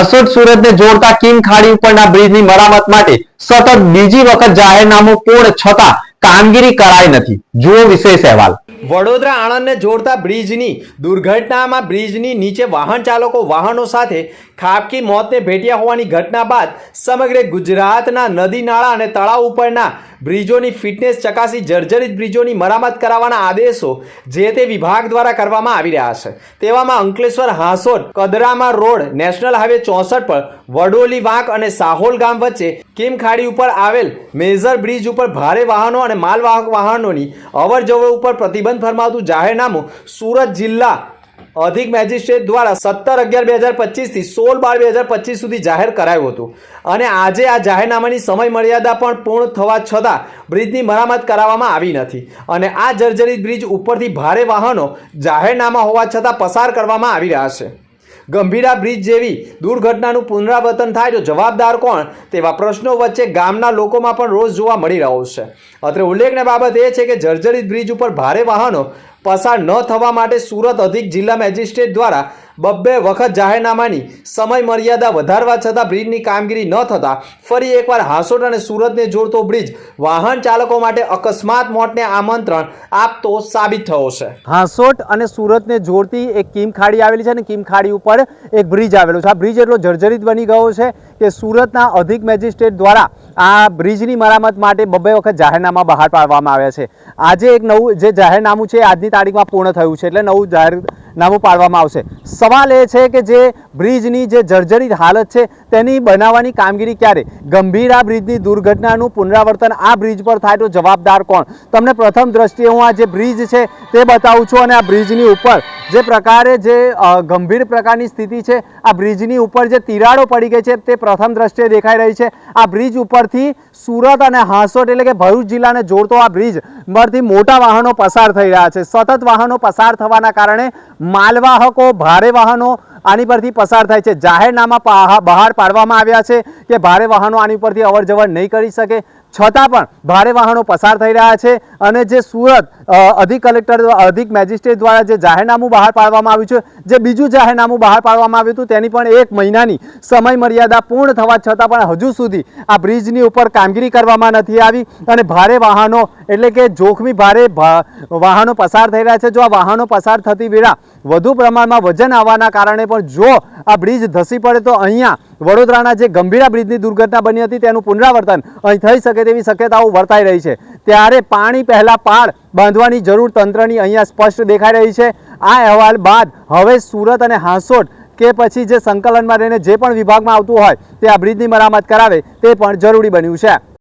હાંસોટ સુરતને જોડતા કિમ ખાડી ઉપરના બ્રિજની મરામત માટે સતત બીજી વખત જાહેરનામું પૂર્ણ છતાં કામગીરી કરાઈ નથી. જુઓ વિશેષ અહેવાલ. વડોદરા આણંદને જોડતા બ્રિજની દુર્ઘટનામાં બ્રિજની નીચે વાહન ચાલકો વાહનો સાથે ખાબકી મોતને ભેટ્યા હોવાની ઘટના બાદ સમગ્ર ગુજરાતના નદી નાળા અને તળાવ ઉપરના બ્રિજોની ફિટનેસ ચકાસી જર્જરિત બ્રિજોની મરામત કરાવવાના આદેશો જે તે વિભાગ દ્વારા કરવામાં આવી રહ્યા છે. તેવામાં અંકલેશ્વર હાંસોદ, કદરામાં રોડ, નેશનલ હાઈવે ચોસઠ પર વડોલી વાંક અને સાહોલ ગામ વચ્ચે કિમ ખાડી ઉપર આવેલ મેજર બ્રિજ ઉપર ભારે વાહનો અને માલવાહક વાહનોની અવર જવર ઉપર પ્રતિબંધ ફરમાવતું જાહેરનામું સુરત જિલ્લા અધિક મેજિસ્ટ્રેટ દ્વારા સત્તર અગિયાર બે હજાર પચીસથી સોળ બાર બે હજાર પચીસ સુધી જાહેર કરાયું હતું. અને આજે આ જાહેરનામાની સમય મર્યાદા પણ પૂર્ણ થવા છતાં બ્રિજની મરામત કરાવવામાં આવી નથી. અને આ જર્જરિત બ્રિજ ઉપરથી ભારે વાહનો જાહેરનામા હોવા છતાં પસાર કરવામાં આવી રહ્યા છે. ગંભીરા બ્રિજ જેવી દુર્ઘટનાનું પુનરાવર્તન થાય તો જવાબદાર કોણ? તેવા પ્રશ્નો વચ્ચે ગામના લોકોમાં પણ રોજ જોવા મળી રહ્યો છે. અત્રે ઉલ્લેખનીય બાબત એ છે કે જર્જરિત બ્રિજ ઉપર ભારે વાહનો પસાર ન થવા માટે સુરત અધિક જિલ્લા મેજિસ્ટ્રેટ દ્વારા બબ્બે વખત જાહેરનામાની સમય મર્યાદા વધારવા છતાં બ્રિજની કામગીરી ન થતાં ફરી એકવાર હાંસોટ અને સુરતને જોડતો બ્રિજ વાહન ચાલકો માટે અકસ્માત મોતને આમંત્રણ આપતો સાબિત થયો છે. હાંસોટ અને સુરતને જોડતી એક કિમ ખાડી આવેલી છે અને કિમ ખાડી ઉપર એક બ્રિજ આવેલો છે. આ બ્રિજ એટલો જર્જરિત બની ગયો છે કે સુરતના અધિક મેજિસ્ટ્રેટ દ્વારા આ બ્રિજની મરામત માટે બબ્બે વખત જાહેરનામા બહાર પાડવામાં આવ્યા છે. આજે એક નવું જે જાહેરનામું છે આજની તારીખમાં પૂર્ણ થયું છે. એટલે નવું જાહેરનામું પાડવામાં આવશે. સવાલ એ છે કે જે બ્રિજની જે જર્જરિત હાલત છે, તેની બનાવવાની કામગીરી ક્યારે? ગંભીર આ બ્રિજની દુર્ઘટનાનું પુનરાવર્તન આ બ્રિજ પર થાય તો જવાબદાર કોણ? તમને પ્રથમ દ્રષ્ટિએ હું આ જે બ્રિજ છે, તે બતાવું છું અને આ બ્રિજની ઉપર જે પ્રકારે જે ગંભીર પ્રકારની સ્થિતિ છે, આ બ્રિજની ઉપર જે તિરાડો પડી ગઈ છે, તે પ્રથમ દ્રષ્ટિએ દેખાઈ રહી છે. આ બ્રિજ ઉપરથી સુરત અને હાંસોટ એટલે કે ભરૂચ જિલ્લાને જોડતો આ બ્રિજ પરથી મોટા વાહનો પસાર થઈ રહ્યા છે. સતત વાહનો પસાર થવાના કારણે માલવાહકો, ભારે વાહનો આની પરથી પસાર થાય છે. જાહેરનામા બહાર પાડવામાં આવ્યા છે કે ભારે વાહનો આની પરથી અવર નહીં કરી શકે. છતાં પણ ભારે વાહનો પસાર થઈ રહ્યા છે અને જે સુરત અધિક કલેક્ટર અધિક મેજિસ્ટ્રેટ દ્વારા જે જાહેરનામું બહાર પાડવામાં આવ્યું છે, જે બીજું જાહેરનામું બહાર પાડવામાં આવ્યું હતું, તેની પણ એક મહિનાની સમય મર્યાદા પૂર્ણ થવા છતાં પણ હજુ સુધી આ બ્રિજની ઉપર કામગીરી કરવામાં નથી આવી અને ભારે વાહનો, એટલે કે જોખમી ભારે વાહનો પસાર થઈ રહ્યા છે. જો આ વાહનો પસાર થતી વેળા વધુ પ્રમાણમાં વજન આવવાના કારણે પણ જો આ બ્રિજ ધસી પડે તો અહીંયા વડોદરાના જે ગંભીરા બ્રિજની દુર્ઘટના બની હતી તેનું પુનરાવર્તન અહીં થઈ શકે તેવી શક્યતાઓ વર્તાઈ રહી છે. ત્યારે પાણી પહેલાં પાળ બાંધવાની જરૂર તંત્રની અહીંયા સ્પષ્ટ દેખાઈ રહી છે. આ અહેવાલ બાદ હવે સુરત અને હાંસોટ કે પછી જે સંકલનમાં રહીને જે પણ વિભાગમાં આવતું હોય તે આ બ્રિજની મરામત કરાવે તે પણ જરૂરી બન્યું છે.